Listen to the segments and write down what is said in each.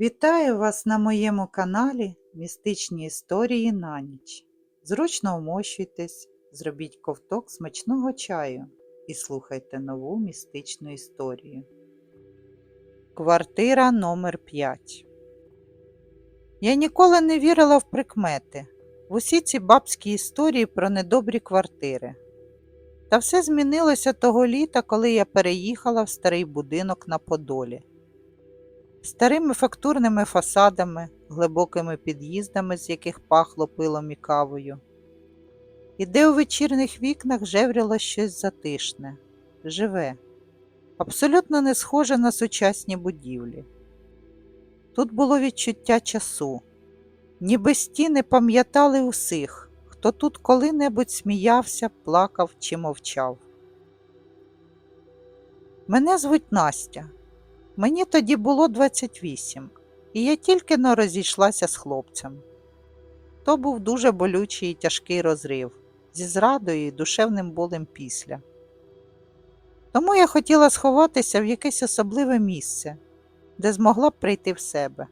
Вітаю вас на моєму каналі Містичні історії на ніч. Зручно вмощуйтесь, зробіть ковток смачного чаю і слухайте нову містичну історію. Квартира номер 5 Я ніколи не вірила в прикмети, в усі ці бабські історії про недобрі квартири. Та все змінилося того літа, коли я переїхала в старий будинок на Подолі старими фактурними фасадами, глибокими під'їздами, з яких пахло пилом і кавою. І де у вечірних вікнах жевріло щось затишне, живе, абсолютно не схоже на сучасні будівлі. Тут було відчуття часу, ніби стіни пам'ятали усіх, хто тут коли-небудь сміявся, плакав чи мовчав. Мене звуть Настя. Мені тоді було 28, і я тільки но розійшлася з хлопцем. То був дуже болючий і тяжкий розрив зі зрадою і душевним болем після. Тому я хотіла сховатися в якесь особливе місце, де змогла б прийти в себе.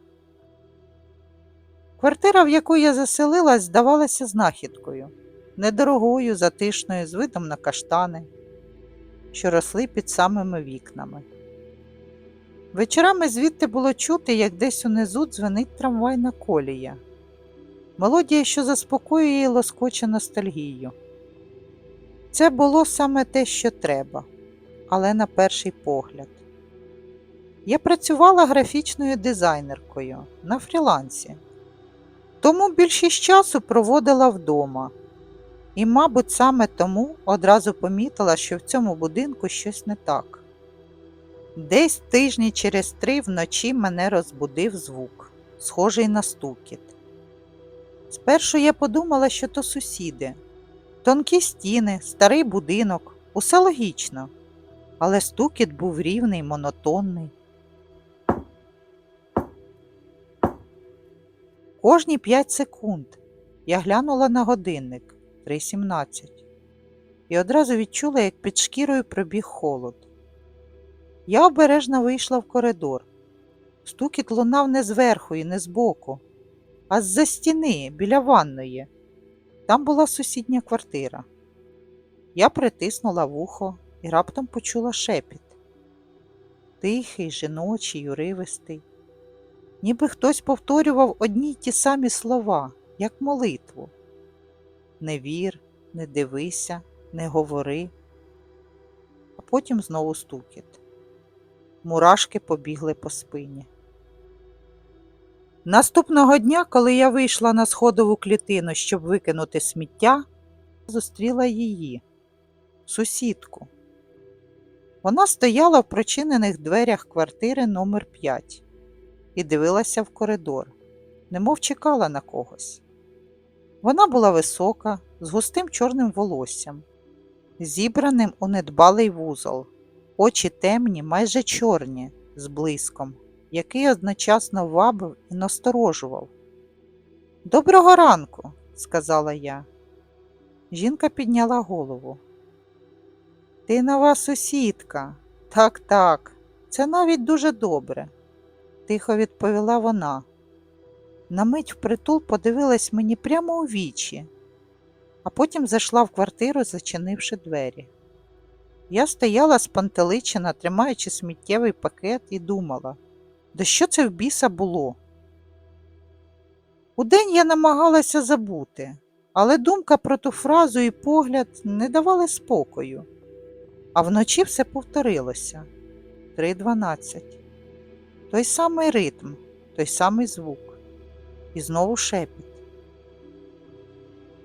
Квартира, в яку я заселилась, здавалася знахідкою, недорогою, затишною, з видом на каштани, що росли під самими вікнами. Вечорами звідти було чути, як десь унизу дзвенить трамвайна колія. Мелодія, що заспокоює і лоскоче ностальгію. Це було саме те, що треба, але на перший погляд. Я працювала графічною дизайнеркою на фрілансі, тому більшість часу проводила вдома. І, мабуть, саме тому одразу помітила, що в цьому будинку щось не так. Десь тижні через три вночі мене розбудив звук, схожий на стукіт. Спершу я подумала, що то сусіди, тонкі стіни, старий будинок, усе логічно, але стукіт був рівний, монотонний. Кожні п'ять секунд я глянула на годинник 3.17 і одразу відчула, як під шкірою пробіг холод. Я обережно вийшла в коридор. Стукіт лунав не зверху і не збоку, а з-за стіни біля ванної. Там була сусідня квартира. Я притиснула вухо і раптом почула шепіт. Тихий, жіночий, уривистий. Ніби хтось повторював одні й ті самі слова, як молитву. Не вір, не дивися, не говори, а потім знову стукіт мурашки побігли по спині. Наступного дня, коли я вийшла на сходову клітину, щоб викинути сміття, зустріла її, сусідку. Вона стояла в прочинених дверях квартири номер 5 і дивилася в коридор, немов чекала на когось. Вона була висока, з густим чорним волоссям, зібраним у недбалий вузол, очі темні, майже чорні, з блиском, який одночасно вабив і насторожував. Доброго ранку, сказала я. Жінка підняла голову. Ти нова сусідка. Так, так, це навіть дуже добре, тихо відповіла вона. На мить впритул подивилась мені прямо у вічі, а потім зайшла в квартиру, зачинивши двері. Я стояла спантеличена, тримаючи сміттєвий пакет, і думала, да що це в біса було? Удень я намагалася забути, але думка про ту фразу і погляд не давали спокою, а вночі все повторилося 3.12. Той самий ритм, той самий звук, і знову шепіт.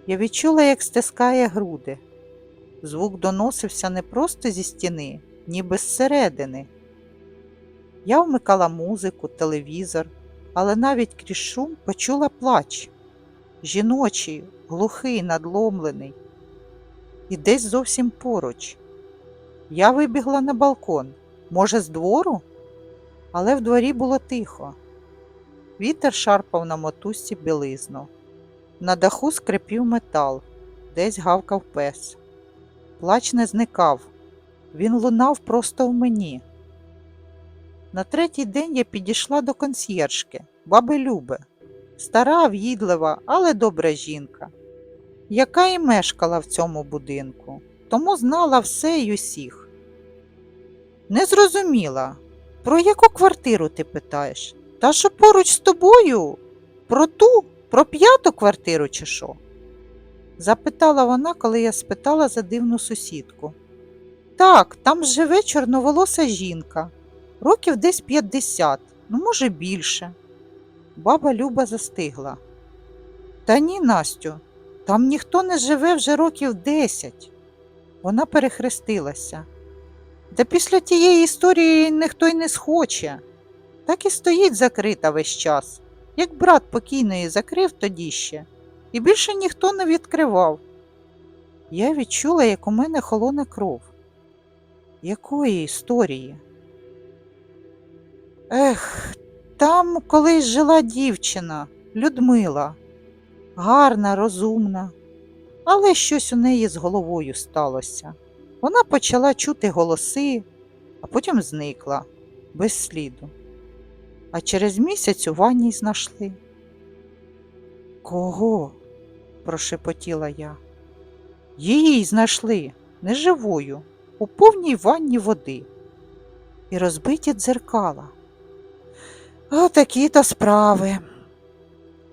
Я відчула, як стискає груди. Звук доносився не просто зі стіни, ніби зсередини. Я вмикала музику, телевізор, але навіть крізь шум почула плач жіночий, глухий, надломлений. І десь зовсім поруч. Я вибігла на балкон, може, з двору, але в дворі було тихо. Вітер шарпав на мотузці білизну. На даху скрипів метал, десь гавкав пес. Плач не зникав, він лунав просто в мені. На третій день я підійшла до консьєржки, баби Люби, стара, в'їдлива, але добра жінка, яка і мешкала в цьому будинку, тому знала все й усіх. Не зрозуміла, про яку квартиру ти питаєш? Та що поруч з тобою? Про ту, про п'яту квартиру чи що? Запитала вона, коли я спитала за дивну сусідку. Так, там живе чорноволоса жінка, років десь 50, ну, може, більше. Баба Люба застигла. Та ні, Настю, там ніхто не живе вже років 10. Вона перехрестилася. Та після тієї історії ніхто й не схоче. Так і стоїть закрита весь час, як брат покійної закрив тоді ще, і більше ніхто не відкривав. Я відчула, як у мене холоне кров. Якої історії? Ех, там колись жила дівчина, Людмила, гарна, розумна, але щось у неї з головою сталося. Вона почала чути голоси, а потім зникла без сліду. А через місяць у ванні знайшли. Кого? Прошепотіла я. Її знайшли неживою, у повній ванні води і розбиті дзеркала. Отакі то справи.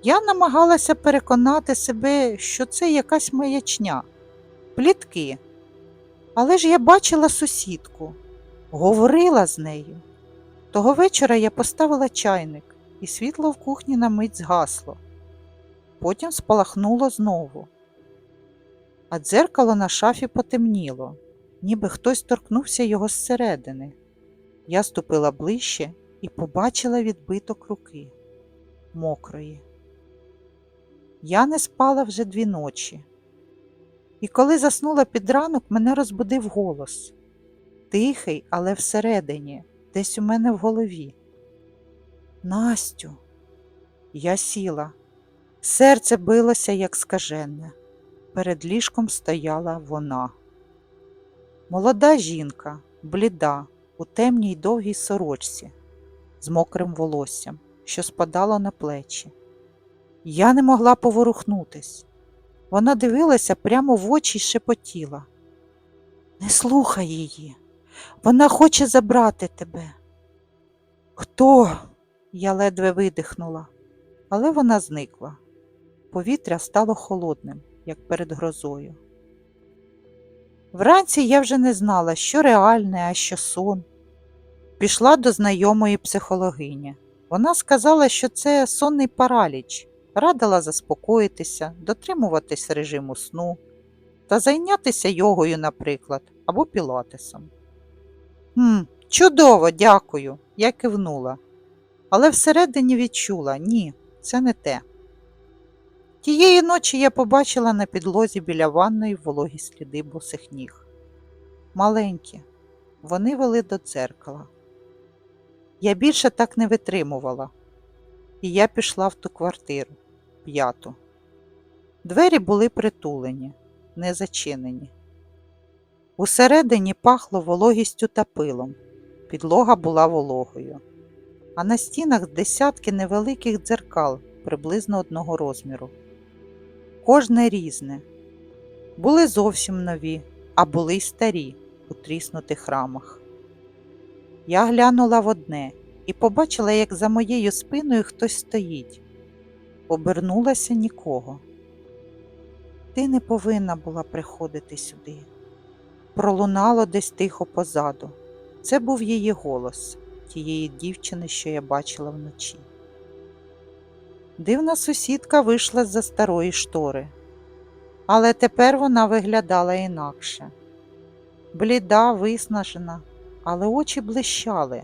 Я намагалася переконати себе, що це якась маячня, плітки. Але ж я бачила сусідку, говорила з нею. Того вечора я поставила чайник, і світло в кухні на мить згасло. Потім спалахнуло знову. А дзеркало на шафі потемніло, ніби хтось торкнувся його зсередини. Я ступила ближче і побачила відбиток руки мокрої. Я не спала вже дві ночі. І коли заснула під ранок, мене розбудив голос. Тихий, але всередині, десь у мене в голові. Настю, я сіла. Серце билося, як скажене. Перед ліжком стояла вона. Молода жінка, бліда, у темній довгій сорочці, з мокрим волоссям, що спадало на плечі. Я не могла поворухнутись. Вона дивилася прямо в очі й шепотіла. Не слухай її, вона хоче забрати тебе. Хто? Я ледве видихнула, але вона зникла. Повітря стало холодним, як перед грозою. Вранці я вже не знала, що реальне, а що сон. Пішла до знайомої психологині. Вона сказала, що це сонний параліч, радила заспокоїтися, дотримуватись режиму сну та зайнятися йогою, наприклад, або пілатесом. «Хм, чудово, дякую, я кивнула, але всередині відчула ні, це не те. Тієї ночі я побачила на підлозі біля ванної вологі сліди босих ніг. Маленькі, вони вели до дзеркала. Я більше так не витримувала, і я пішла в ту квартиру, п'яту. Двері були притулені, не зачинені. Усередині пахло вологістю та пилом, підлога була вологою, а на стінах десятки невеликих дзеркал приблизно одного розміру. Кожне різне. Були зовсім нові, а були й старі у тріснутих рамах. Я глянула в одне і побачила, як за моєю спиною хтось стоїть. Обернулася нікого. Ти не повинна була приходити сюди. Пролунало десь тихо позаду. Це був її голос, тієї дівчини, що я бачила вночі. Дивна сусідка вийшла з-за старої штори, але тепер вона виглядала інакше. Бліда, виснажена, але очі блищали,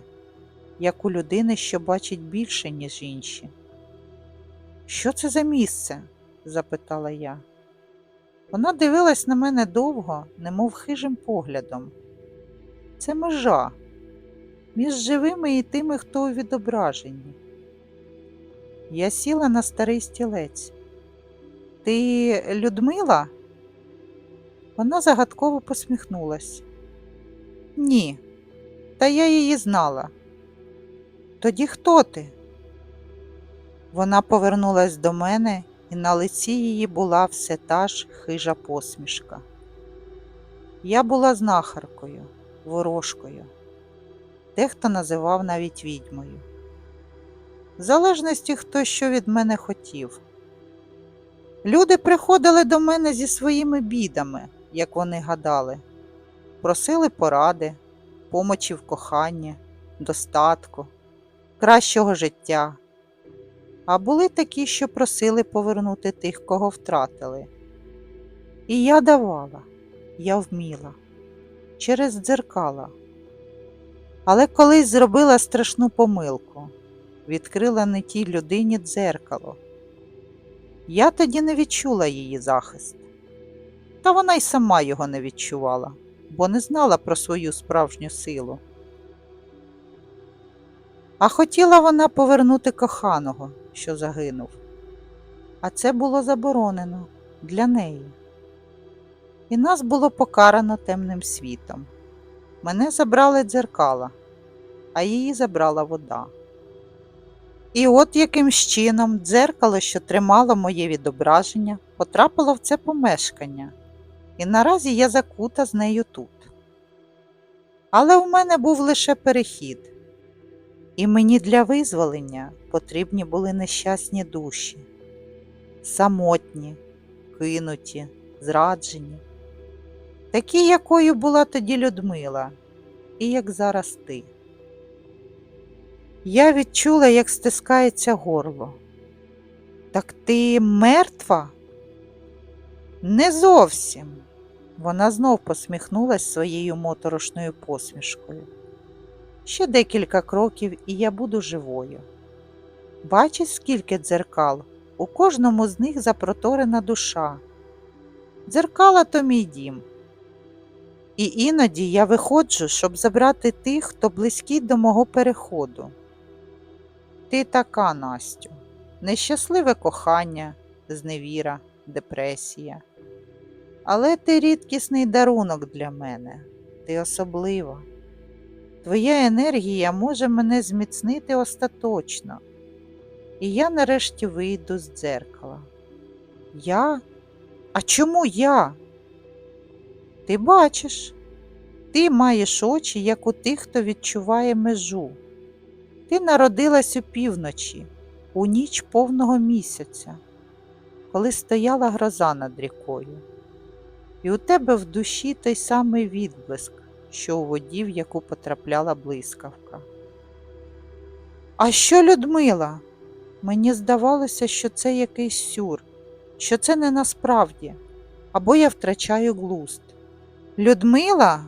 як у людини, що бачить більше, ніж інші. Що це за місце? запитала я. Вона дивилась на мене довго, немов хижим поглядом. Це межа між живими і тими, хто у відображенні. Я сіла на старий стілець. Ти Людмила? Вона загадково посміхнулась. Ні, та я її знала. Тоді хто ти? Вона повернулась до мене, і на лиці її була все та ж хижа посмішка. Я була знахаркою, ворожкою. Дехто називав навіть відьмою. В залежності, хто що від мене хотів. Люди приходили до мене зі своїми бідами, як вони гадали, просили поради, помочі в коханні, достатку, кращого життя. А були такі, що просили повернути тих, кого втратили. І я давала, я вміла, через дзеркала. Але колись зробила страшну помилку, відкрила не тій людині дзеркало. Я тоді не відчула її захист, та вона й сама його не відчувала, бо не знала про свою справжню силу. А хотіла вона повернути коханого, що загинув. А це було заборонено для неї. І нас було покарано темним світом. Мене забрали дзеркала, а її забрала вода. І от яким чином дзеркало, що тримало моє відображення, потрапило в це помешкання, і наразі я закута з нею тут. Але в мене був лише перехід, і мені для визволення потрібні були нещасні душі, самотні, кинуті, зраджені, такі, якою була тоді Людмила, і як зараз ти. Я відчула, як стискається горло. Так ти мертва? Не зовсім. Вона знов посміхнулась своєю моторошною посмішкою. Ще декілька кроків, і я буду живою. Бачиш, скільки дзеркал, у кожному з них запроторена душа. Дзеркала то мій дім. І іноді я виходжу, щоб забрати тих, хто близький до мого переходу. Ти така, Настю, нещасливе кохання, зневіра, депресія. Але ти рідкісний дарунок для мене, ти особлива. Твоя енергія може мене зміцнити остаточно, і я нарешті вийду з дзеркала. Я? А чому я? Ти бачиш, ти маєш очі, як у тих, хто відчуває межу. Ти народилась у півночі, у ніч повного місяця, коли стояла гроза над рікою, і у тебе в душі той самий відблиск, що у воді, в яку потрапляла блискавка. А що Людмила? Мені здавалося, що це якийсь сюр, що це не насправді, або я втрачаю глузд. Людмила,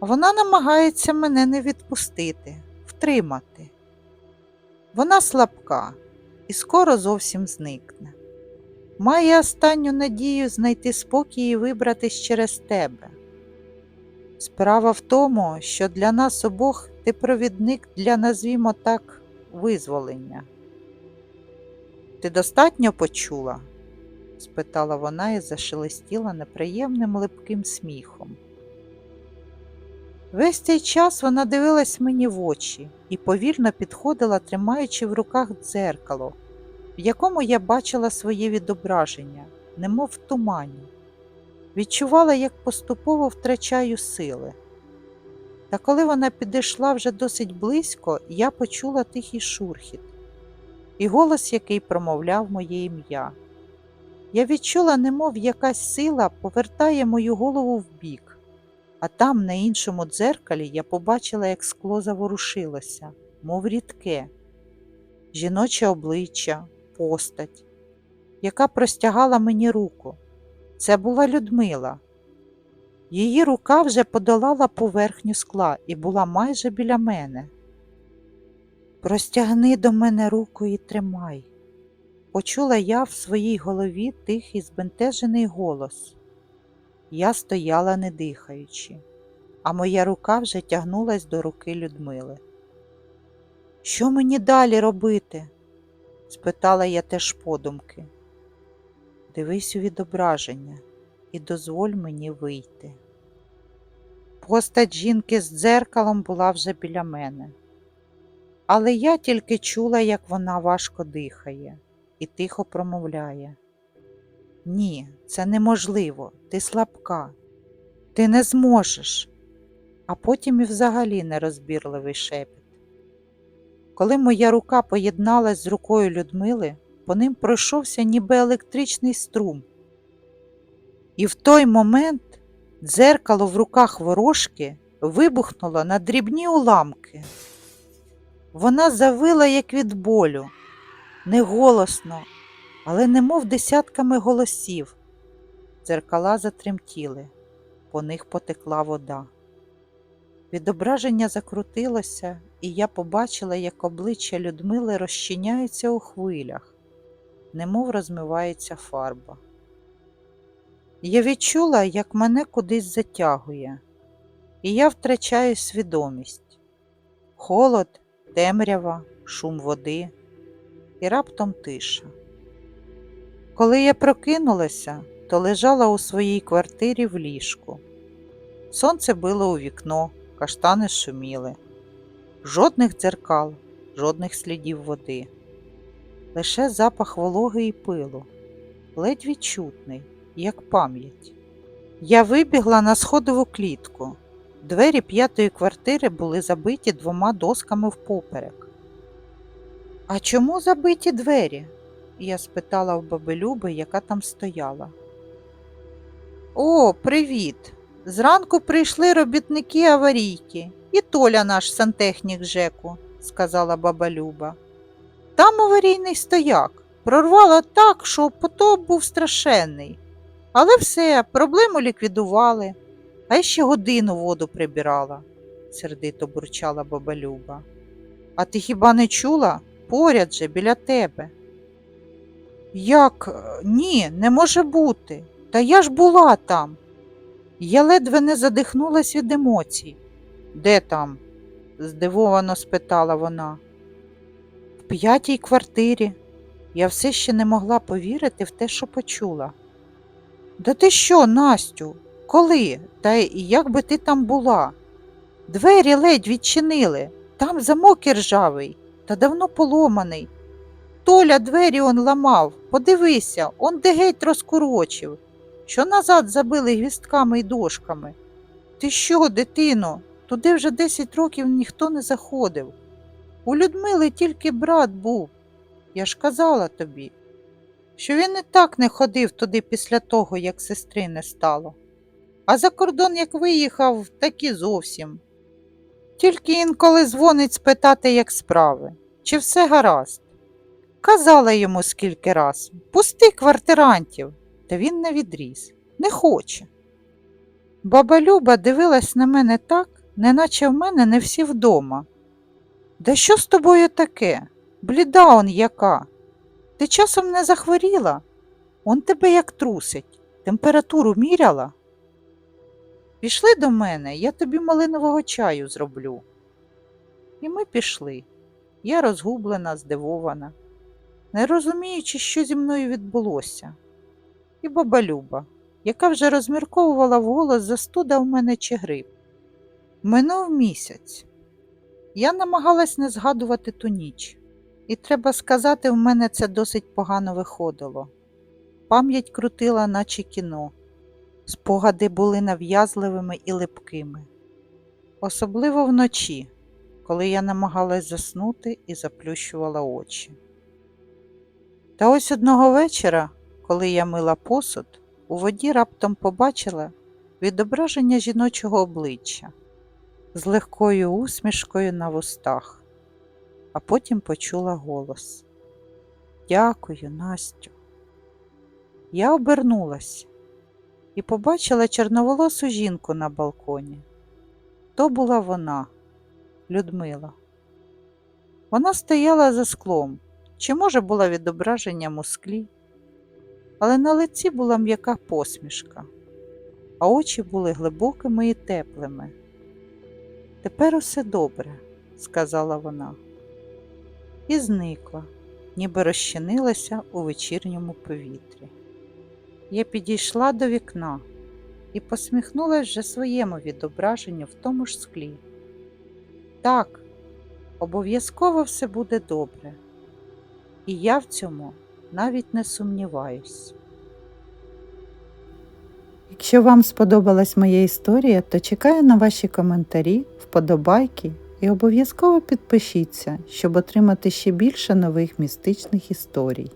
вона намагається мене не відпустити, втримати. Вона слабка і скоро зовсім зникне. Має останню надію знайти спокій і вибратись через тебе. Справа в тому, що для нас обох ти провідник для, назвімо так, визволення. Ти достатньо почула? спитала вона і зашелестіла неприємним липким сміхом. Весь цей час вона дивилась мені в очі і повільно підходила, тримаючи в руках дзеркало, в якому я бачила своє відображення, немов в тумані, відчувала, як поступово втрачаю сили. Та коли вона підійшла вже досить близько, я почула тихий шурхіт і голос, який промовляв моє ім'я. Я відчула, немов якась сила повертає мою голову вбік, а там, на іншому дзеркалі, я побачила, як скло заворушилося, мов рідке, жіноче обличчя, постать, яка простягала мені руку. Це була Людмила. Її рука вже подолала поверхню скла і була майже біля мене. Простягни до мене руку і тримай. Почула я в своїй голові тихий збентежений голос. Я стояла не дихаючи, а моя рука вже тягнулась до руки Людмили. Що мені далі робити? спитала я теж подумки. Дивись у відображення і дозволь мені вийти. Постать жінки з дзеркалом була вже біля мене. Але я тільки чула, як вона важко дихає і тихо промовляє. Ні, це неможливо, ти слабка, ти не зможеш. А потім і взагалі нерозбірливий шепіт. Коли моя рука поєдналась з рукою Людмили, по ним пройшовся ніби електричний струм. І в той момент дзеркало в руках ворожки вибухнуло на дрібні уламки. Вона завила, як від болю, не голосно, але немов десятками голосів. Дзеркала затремтіли, по них потекла вода. Відображення закрутилося, і я побачила, як обличчя Людмили розчиняється у хвилях, немов розмивається фарба. Я відчула, як мене кудись затягує, і я втрачаю свідомість. Холод, темрява, шум води і раптом тиша. Коли я прокинулася, то лежала у своїй квартирі в ліжку. Сонце било у вікно, каштани шуміли. Жодних дзеркал, жодних слідів води. Лише запах вологи і пилу, ледь відчутний, як пам'ять. Я вибігла на сходову клітку. Двері п'ятої квартири були забиті двома досками впоперек. А чому забиті двері? Я спитала в баби Люби, яка там стояла. О, привіт! Зранку прийшли робітники аварійки і Толя наш сантехнік Жеку, сказала баба Люба. Там аварійний стояк. Прорвало так, що потоп був страшенний. Але все, проблему ліквідували, а ще годину воду прибирала, сердито бурчала баба Люба. А ти хіба не чула? Поряд же, біля тебе. Як? е, Ні, не може бути. Та я ж була там. Я ледве не задихнулась від емоцій. Де там? здивовано спитала вона. В п'ятій квартирі. Я все ще не могла повірити в те, що почула. Да ти що, Настю? Коли? Та як би ти там була? Двері ледь відчинили, там замок іржавий та давно поломаний. Толя двері он ламав, подивися, он де геть розкурочив, що назад забили гвістками й дошками. Ти що, дитино, туди вже десять років ніхто не заходив. У Людмили тільки брат був. Я ж казала тобі, що він і так не ходив туди після того, як сестри не стало. А за кордон як виїхав, так і зовсім. Тільки інколи дзвонить спитати, як справи, чи все гаразд. Казала йому скільки раз пусти квартирантів, та він не відріс, не хоче. Баба Люба дивилась на мене так, неначе в мене не всі вдома. Да що з тобою таке? Бліда он яка. Ти часом не захворіла? Он тебе як трусить, температуру міряла? Пішли до мене, я тобі малинового чаю зроблю. І ми пішли. Я розгублена, здивована, не розуміючи, що зі мною відбулося. І баба Люба, яка вже розмірковувала вголос, застуда в мене чи грип. Минув місяць. Я намагалась не згадувати ту ніч, і треба сказати, в мене це досить погано виходило. Пам'ять крутила, наче кіно. Спогади були нав'язливими і липкими, особливо вночі, коли я намагалась заснути і заплющувала очі. Та ось одного вечора, коли я мила посуд, у воді раптом побачила відображення жіночого обличчя з легкою усмішкою на вустах, а потім почула голос. Дякую, Настю. Я обернулась і побачила чорноволосу жінку на балконі. То була вона, Людмила. Вона стояла за склом, чи, може, була відображенням у склі, але на лиці була м'яка посмішка, а очі були глибокими і теплими. Тепер усе добре, сказала вона, і зникла, ніби розчинилася у вечірньому повітрі. Я підійшла до вікна і посміхнулася вже своєму відображенню в тому ж склі. Так, Обов'язково все буде добре. І я в цьому навіть не сумніваюсь. Якщо вам сподобалась моя історія, то чекаю на ваші коментарі, вподобайки і обов'язково підпишіться, щоб отримати ще більше нових містичних історій.